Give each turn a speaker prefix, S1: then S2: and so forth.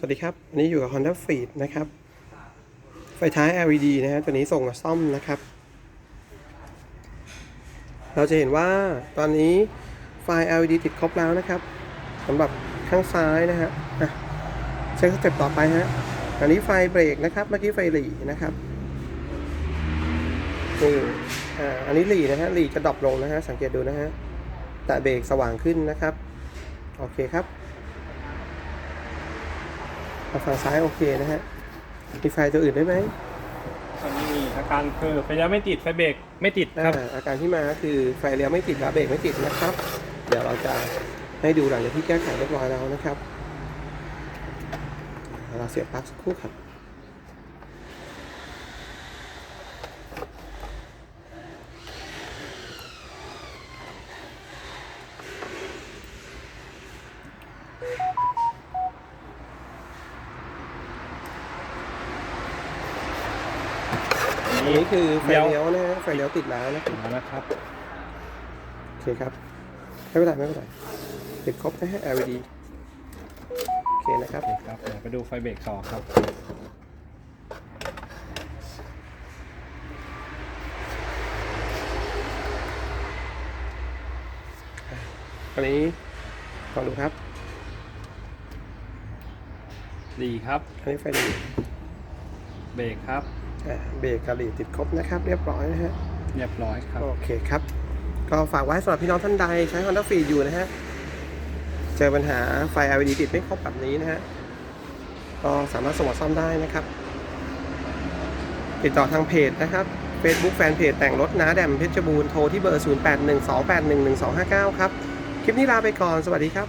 S1: สวัสดีครับ อันนี้อยู่กับ Honda Freed นะครับ ไฟท้าย LED นะฮะตัวนี้ส่งมาซ่อมนะครับ เราจะเห็นว่าตอนนี้ไฟ LED ติดครบแล้วนะครับสำหรับข้างซ้ายนะฮะอะเช็คสเต็ปต่อไปฮะอันนี้ไฟเบรกนะครับ เมื่อกี้ไฟหลีนะครับนี่อ่าอันนี้หลีนะฮะหลีจะดรอปลงนะฮะสังเกตดูนะฮะแต่เบรกสว่างขึ้นนะครับ โอเคครับ ฝั่งซ้ายโอเคนะฮะมีไฟตัวอื่นได้ไหม
S2: ตอนนี้มีอาการคือไฟเลี้ยวไม่ติดไฟเบรกไม่ติดครับ
S1: อ่าอาการที่มาคือไฟเลี้ยวไม่ติดและเบรกไม่ติดนะครับ เดี๋ยวเราจะให้ดูหลังจากที่แก้ไขเรียบร้อยแล้วนะครับ เราเสียบปลั๊กสักครู่ครับ อันนี้คือไฟ
S2: เลี้ยว
S1: เลี้ยวนะฮะไฟเลี้ยวติดแล้วนะครับ
S2: มาแล้วครับ
S1: โอเคครับ ไม่เป็นไรไม่เป็นไรติดครบนะฮะ LED โอเคนะครับ
S2: โอเคครับเดี๋ยวไปดูไฟเบรกต่อครับ
S1: อันนี้ลองดูครับ
S2: ดีครับ
S1: อันนี้ไฟดี
S2: เบรกครับ
S1: อ่า เบรกกะหรี่ติดครบนะครับเรียบร้อยนะฮะ
S2: เรียบร้อยครับ
S1: โอเคครับ ก็ฝากไว้สำหรับพี่น้องท่านใดใช้ Honda Freed อยู่นะฮะ เจอปัญหาไฟ LED ติดไม่ครบแบบนี้นะฮะ ก็สามารถส่งมาซ่อมได้นะครับ ติดต่อทางเพจนะครับ Facebook แฟนเพจแต่งรถน้าแดมเพชรบูรณ์โทรที่เบอร์ 0812811259 ครับ คลิปนี้ลาไปก่อนสวัสดีครับ